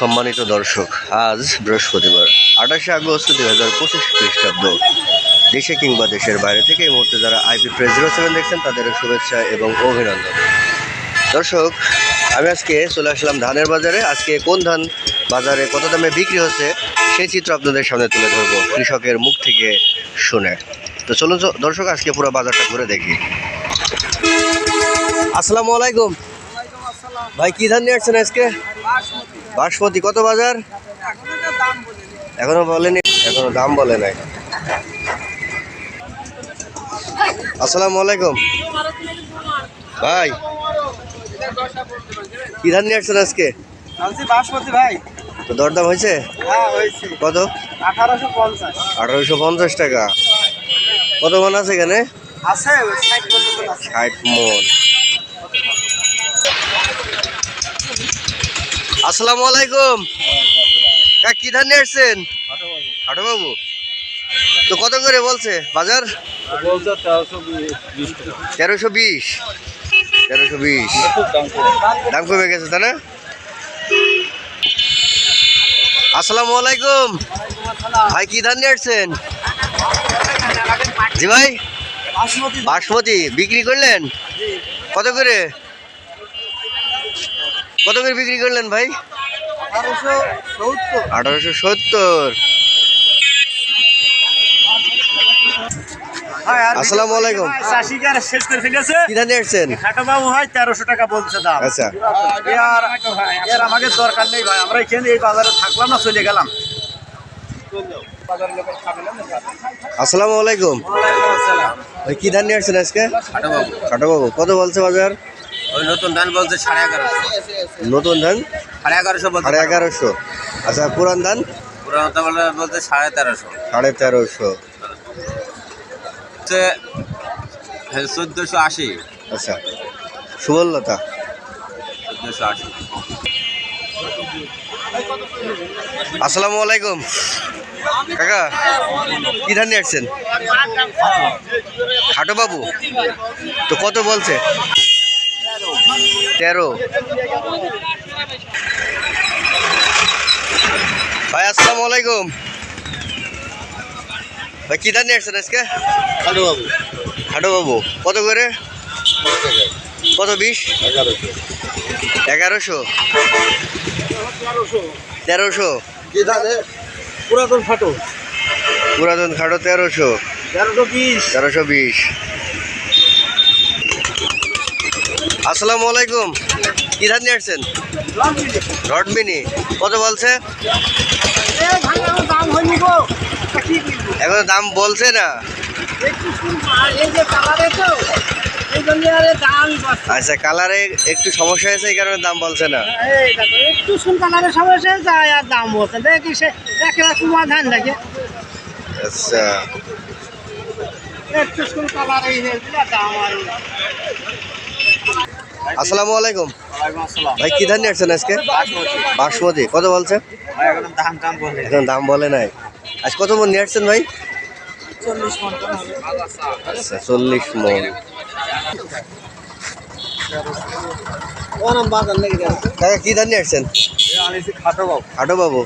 সম্মানিত দর্শক, আজ বৃহস্পতিবার, আঠাশে আগস্ট দুই হাজার পঁচিশ খ্রিস্টাব্দ। দেশে কিংবা দেশের বাইরে থেকে এই মুহূর্তে যারা আইপি প্রেস জিরো সেভেন দেখছেন, তাদের শুভেচ্ছা এবং অভিনন্দন। দর্শক, আমি আজকে চলে আসলাম ধানের বাজারে। আজকে কোন ধান বাজারে কত দামে বিক্রি হচ্ছে, সেই চিত্র আপনাদের সামনে তুলে ধরবো কৃষকের মুখ থেকে শুনে। তো চলুন দর্শক, আজকে পুরো বাজারটা ঘুরে দেখি। আসসালামু আলাইকুম। ভাই, কি ধান নিয়ে আসছেন আজকে? বাসমতি কত বাজার? এখনও বলেনি এখনও দাম বলে নাই। আসসালামু আলাইকুম। ভাই কি ধান নিয়ে আসছেন আজকে? বাসমতি ভাই। তো দরদাম হয়েছে? হ্যাঁ কত? আঠারোশো পঞ্চাশ। টাকা। কত মান আছে এখানে? ষাট মন। আসসালামু আলাইকুম। কা কি ধান নিয়ে আসছেন? বাবু তো কত করে বলছে? বাজার? তেরোশো বিশ। তেরোশো বিশ। দাম কমে গেছে, তাই না? আসসালামু আলাইকুম। ভাই, কি ধান নিয়ে আসছেন? জি ভাই। বাসমতি। বিক্রি করলেন? কত করে? কত করে বিক্রি করলেন ভাই? আঠারোশো সত্তর। আসসালামু আলাইকুম। চাষিকার শেষ করে ফেলেছে? কি ধান নিয়ে আসছেন? খাটা বাবু ভাই তেরোশো টাকা বলছে দাম। আচ্ছা। এর আমাকে দরকার নেই ভাই আমরা এখানে এই বাজারে থাকলাম না চলে গেলাম। আসসালামু আলাইকুম। ভাই কি ধান নিয়ে আসছেন আজকে? কত বলছে বাজার? ওই নতুন ধান বলছে সাড়ে এগারোশো। নতুন ধান? সাড়ে এগারোশো সাড়ে এগারোশো। আচ্ছা পুরান ধান? পুরানো বলতে সাড়ে তেরোশো। সাড়ে তেরোশো। হচ্ছে চোদ্দোশো আশি। আচ্ছা সুবলতা চোদ্দোশো আশি। আসসালামু আলাইকুম। কাকা কি ধান নিয়ে আসছেন? খাটো বাবু? তো কত বলছে? তেরো। ভাই আসসালামু আলাইকুম। ভাই কি ধান নিয়ে আসছেন আজকে? খাটো বাবু। খাটো বাবু। কত করে? কত বিশ? এগারোশো। তেরোশো। পুরাতন ফাটো পুরাতন খাটো তেরোশো। তেরোশো বিশ। তেরোশো বিশ। আসসালামু আলাইকুম। কি ধান নিয়ে আসছেন? রড মিনি কত বলছে? এখন দাম বলছে না। কালারে। আচ্ছা কালারে একটু সমস্যা হয়েছে, এই কারণে দাম বলছে না। একটু শুন কালারের সমস্যা যায় আর দাম বলছে দেখি সে একেবারে কুমা ধান দেখে আচ্ছা। একটু শুন কালার দাম আর আসসালামু আলাইকুম। ভাই কি ধান নিয়ে আসছেন আজকে? বাসমতি। কত বলছে? ভাই এখন দাম বলে। এখন দাম বলে নাই। আজ কত মন নিয়ে আসছেন ভাই? চল্লিশ মন আচ্ছা মন। গেছে। কাকা কি ধান নিয়ে আসছেন? আনিছি খাটো বাবু।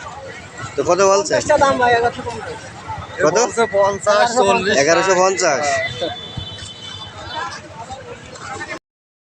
তো কত বলছে? কত? পঞ্চাশ এগারোশো পঞ্চাশ।